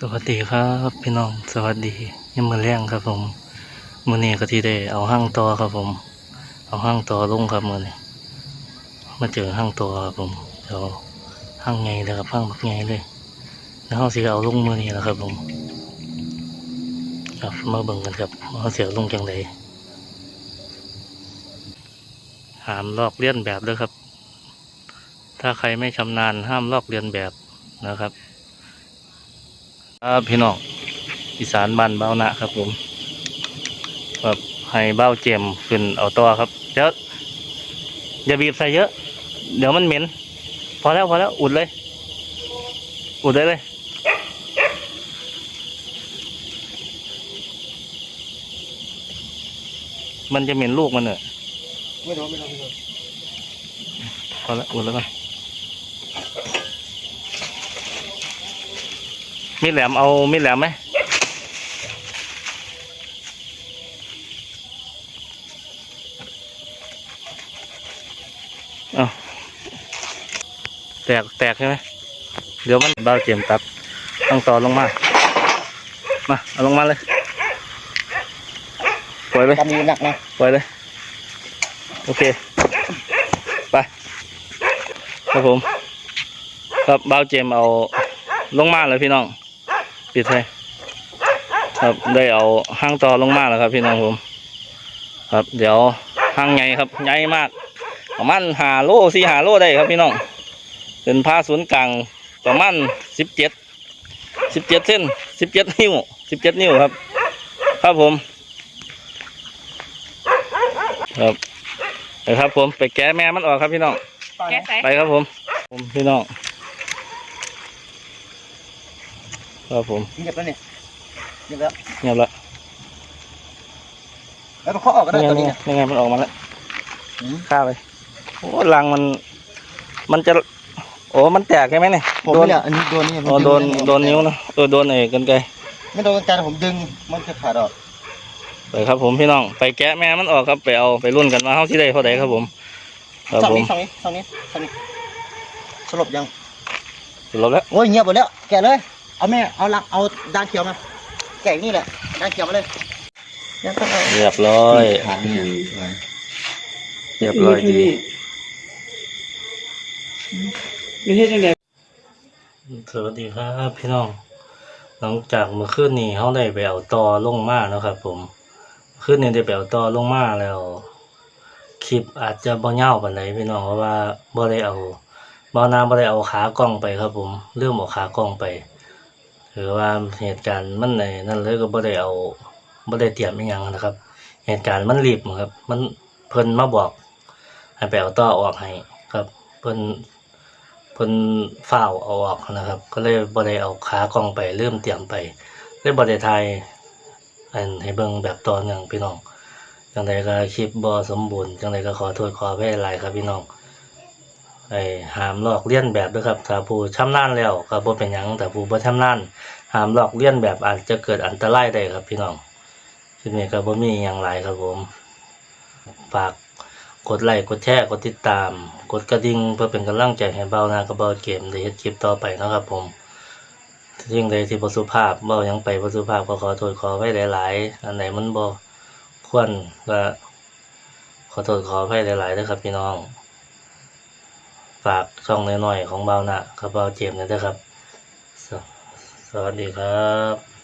สวัสดีครับพี่น้องสวัสดียามมือแรงครับผมมือนี้ก็ที่ได้เอาห้างตอครับผม เอาห้างตอลงครับมือนี้มาเจอห้างตอครับผมเดี๋ยวห้างไงเลยครับห้างบักไงเลยแล้วเราสิเอาลงมือนี้แหละครับผมครับมาเบิ่งกันครับว่าเราเสียลงจังไดหามลอกเลียนแบบเลยครับ ถ้าใครไม่ชำนาญห้ามลอกเลียนแบบนะครับ ครับพี่น้องอีสานบ้านเบ้านะครับผมแบบให้เบ้าเจียมขึ้นเอาตัวครับเดี๋ยวอย่าบีบใส่เยอะ เดี๋ยวมันเหม็น พอแล้วพอแล้วอุดเลย อุดได้เลยมันจะเหม็นลูกมันเนอะไม่รู้ไม่รู้ไม่รู้พอแล้วอุดแล้วกัน มีดแหลมเอามีดแหลมไหมเอาแตกแตกใช่ไหมเดี๋ยวมันเบาเจียมตัดต้องต่อลงมา มาเอาลงมาเลยปล่อยไปกำมือหนักนะปล่อยเลย โอเค ไปครับผม ครับเบาเจมเอาลงมาเลยพี่น้อง ปิดให้ครับได้เอาห้างต่อลงมาแล้วครับ พี่น้องผม ครับ เดี๋ยวห้างใหญ่ครับใหญ่มากประมาณหาโลสี่หาโลได้ครับพี่น้อง เป็นผ้าศูนย์กลางประมาณสิบเจ็ดสิบเจ็ดเส้นสิบเจ็ดนิ้วสิบเจ็ดนิ้วครับ ครับผม ครับไปครับผมไปแก้แม่มันออกครับพี่น้องแก้ไขไปครับผมผมพี่น้อง ครับผมเงียบแล้วเนี่ยเงียบแล้วเงียบละแล้วก็เคาะออกก็ได้นี่ไงตัวนี่นี้ไงเนี่ยนี่ไงมันออกมาแล้วอืมฆ่าไปโอ้รังมัน มันจะ โอ้มันแตกใช่ไหมเนี่ยผมโดนเนี่ยอันนี้โดนนี่อ๋อโดนโดนนิ้วนะเออโดนไอ้กันไกลไม่โดนกันผมดึงมันจะขาดออกไปครับผมพี่น้องไปแกะแม่มันออกครับไปเอาไปรุ่นกันมาเท่าที่ได้เท่าไหร่ครับผมครับสองผมนี้สองนี้สองนี้สองนี้สลบยังจบแล้วโอ้ยเงียบหมดแล้วแกะเลย เอาแม่เอาลักเอาดานเขียวมาแกะนี่แหละดานเขียวมาเลยยังต้องเอาเรียบร้อย ขาดนี่เรียบร้อยดีประเทศยังไงสวัสดีครับพี่น้อง หลังจากเมื่อคืนนี้เขาได้ไปเอาตอลงมาแล้วครับผมคืนนี้ได้ไปเอาตอลงมาแล้ว คลิปอาจจะบ่ยาวปานใดพี่น้องเพราะว่าบ่ได้เอาบ่นาบ่ได้เอาขากล้องไปครับผมลืมเอาขากล้องไป ถือว่าเหตุการณ์มันในนั่นเลยก็บ่ได้เอาบ่ได้เตรียมอีหยังนะครับ เหตุการณ์มันรีบครับ มันเพิ่นมาบอกให้ไปเอาต่อออกให้ครับเพิ่นเพิ่นฝ้าเอาออกนะครับ ก็เลยบ่ได้เอาขากล้องไปเริ่มเตรียมไปเลยบ่ได้ถ่ายอันให้เบิ่งแบบตอเนื่องพี่น้องจังใดก็คลิปบ่สมบูรณ์จังใดก็ขอโทษขออภัยหลายครับพี่น้อง ไอ้หามหลอกเลียนแบบด้วยครับถ้าผู้ชำนาญแล้วก็บ่เป็นหยังแต่ผู้บ่ชำนาญหามหลอกเลียนแบบอาจจะเกิดอันตรายได้ครับพี่น้องคลิปนี้ก็บ่มีหยังหลายครับผมฝากกดไลค์กดแชร์กดติดตาม กดกระดิ่งเพื่อเป็นกำลังใจให้เบานากระเบาเกมได้เฮ็ดคลิปต่อไปนะครับผมสิ่งใดที่บ่สุภาพเบายังไปบ่สุภาพก็ขอโทษขอไว้หลาย ๆ อันไหนมันบ่ควรก็ขอโทษขออภัยหลายๆเด้อครับพี่น้อง ฝากช่องน้อยๆของเบาหน้ากับเบาเจมส์นะครับสสวัสดีครับ